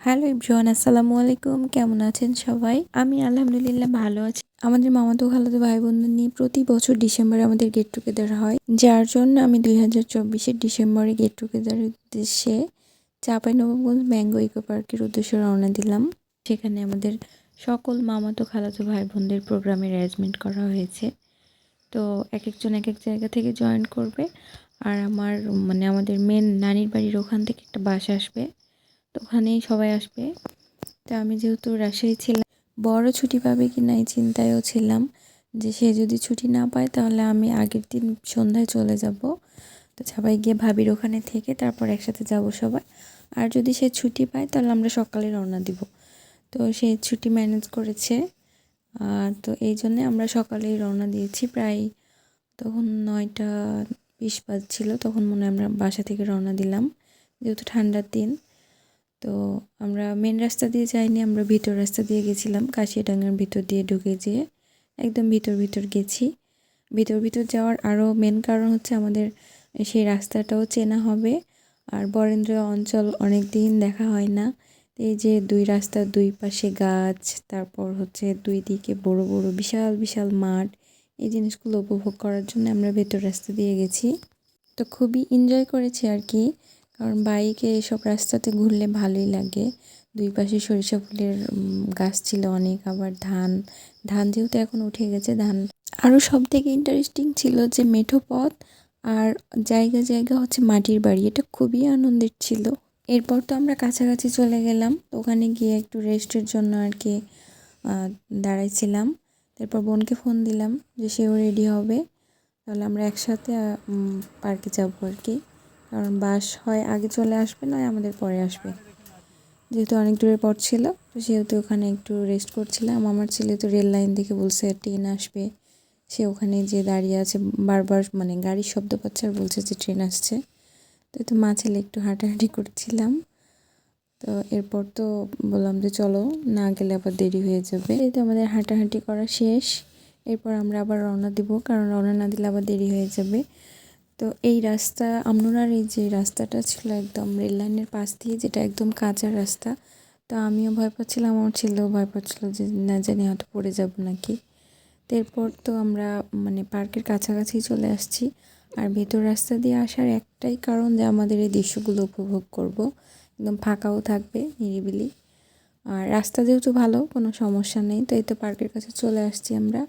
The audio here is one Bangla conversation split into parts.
হ্যালো ইব্রান আসসালামু আলাইকুম। কেমন আছেন সবাই? আমি আলহামদুলিল্লাহ ভালো আছি। আমাদের মামাতো খালাতো ভাই বোনদের নিয়ে প্রতি বছর ডিসেম্বরে আমাদের গেট টুগেদার হয়। যার জন্য আমি দুই হাজার চব্বিশের ডিসেম্বরে গেট টুগেদারের উদ্দেশ্যে চাঁপাইনবাবগঞ্জ ম্যাঙ্গো ইকো পার্কের উদ্দেশ্যে রওনা দিলাম। সেখানে আমাদের সকল মামাতো খালাতো ভাই বোনদের প্রোগ্রামের অ্যারেঞ্জমেন্ট করা হয়েছে। তো এক একজন এক এক জায়গা থেকে জয়েন করবে। আর আমার মানে আমাদের মেন নানির বাড়ির ওখান থেকে একটা বাস আসবে। তো ওখানেই সবাই আসবে। তো আমি যেহেতু রাজশাহী ছিলাম, বড় ছুটি পাবে কি না এই চিন্তায়ও ছিলাম যে সে যদি ছুটি না পায় তাহলে আমি আগের দিন সন্ধ্যায় চলে যাব। তো সবাই গিয়ে ভাবির ওখানে থেকে তারপর একসাথে যাব সবাই। আর যদি সে ছুটি পায় তাহলে আমরা সকালে রওনা দিব। তো সে ছুটি ম্যানেজ করেছে। আর তো এই জন্যে আমরা সকালেই রওনা দিয়েছি। প্রায় তখন নয়টা বিশ বাজছিল, তখন মনে আমরা বাসা থেকে রওনা দিলাম। যেহেতু ঠান্ডার দিন। তো আমরা মেন রাস্তা দিয়ে যাইনি, আমরা ভিতর রাস্তা দিয়ে গেছিলাম, কাশিয়াডাঙ্গার ভিতর দিয়ে ঢুকে যেয়ে একদম ভিতর ভিতর গেছি। ভিতর ভিতর যাওয়ার আরও মেন কারণ হচ্ছে আমাদের সেই রাস্তাটাও চেনা হবে। আর বরেন্দ্র অঞ্চল অনেক দিন দেখা হয় না। এই যে দুই রাস্তার দুই পাশে গাছ, তারপর হচ্ছে দুই দিকে বড় বড় বিশাল বিশাল মাঠ, এই জিনিসগুলো উপভোগ করার জন্য আমরা ভেতর রাস্তা দিয়ে গেছি। তো খুবই এনজয় করেছি আর কি। কারণ বাইকে এসব রাস্তাতে ঘুরলে ভালোই লাগে। দুই পাশে সরিষা ফুলের গাছ ছিল অনেক, আবার ধান ধান যেহেতু এখন উঠে গেছে, ধান আরও সব থেকে ইন্টারেস্টিং ছিল যে মেঠো পথ আর জায়গা জায়গা হচ্ছে মাটির বাড়ি, এটা খুবই আনন্দের ছিল। এরপর তো আমরা কাছাকাছি চলে গেলাম ওখানে গিয়ে একটু রেস্টের জন্য আর কি দাঁড়াইছিলাম। তারপর বোনকে ফোন দিলাম যে সেও রেডি হবে, তাহলে আমরা একসাথে পার্কে যাব আর কি। কারণ বাস হয় আগে চলে আসবে, নয় আমাদের পরে আসবে। যেহেতু অনেক দূরের পর ছিল, তো সেহেতু ওখানে একটু রেস্ট করছিলাম। আমার ছেলে তো রেল লাইন থেকে বলছে ট্রেন আসবে। সে ওখানে যে দাঁড়িয়ে আছে, বারবার মানে গাড়ির শব্দ পাচ্ছে আর বলছে যে ট্রেন আসছে। তো তো মা ছেলে একটু হাঁটাহাঁটি করছিলাম। তো এরপর তো বললাম যে চলো, না গেলে আবার দেরি হয়ে যাবে। এই তো আমাদের হাঁটাহাঁটি করা শেষ। এরপর আমরা আবার রওনা দিব, কারণ রওনা না দিলে আবার দেরি হয়ে যাবে। তো এই রাস্তা, আমনুরার এই যে রাস্তাটা ছিল একদম রেল লাইনের পাশ দিয়ে, যেটা একদম কাঁচা রাস্তা, তো আমিও ভয় পাচ্ছিলাম, আমার ছেলেও ভয় পাচ্ছিলো যে না জানি হয়তো পড়ে যাব নাকি। তো এরপর তো আমরা মানে পার্কের কাছাকাছি চলে আসছি, আর ভেতর রাস্তা দিয়ে আসার একটাই কারণ যে আমাদের এই দৃশ্যগুলো উপভোগ করব, একদম ফাঁকাও থাকবে নিরিবিলি। আর রাস্তা যেহেতু ভালো, কোনো সমস্যা নেই, তো এই তো পার্কের কাছে চলে আসছি আমরা।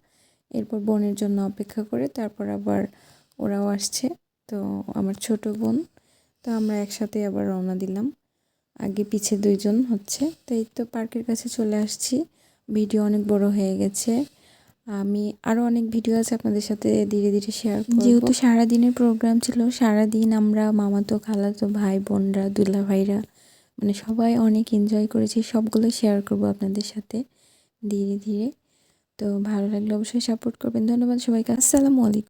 এরপর বোনের জন্য অপেক্ষা করে, তারপর আবার ওরাও আসছে। তো আমার ছোট বোন, তো আমরা একসাথে আবার রওনা দিলাম। আগে পিছে দুইজন হচ্ছে। তো এই তো পার্কের কাছে চলে আসছি। ভিডিও অনেক বড় হয়ে গেছে। আমি আরও অনেক ভিডিও আছে আপনাদের সাথে ধীরে ধীরে শেয়ার যেহেতু সারাদিনের প্রোগ্রাম ছিল, সারাদিন আমরা মামাতো, খালাতো, ভাই, বোনরা দুলা ভাইরা মানে সবাই অনেক এনজয় করেছি। সবগুলো শেয়ার করব আপনাদের সাথে ধীরে ধীরে। তো ভালো লাগলে অবশ্যই সাপোর্ট করবেন। ধন্যবাদ সবাইকে। আসসালামু আলাইকুম।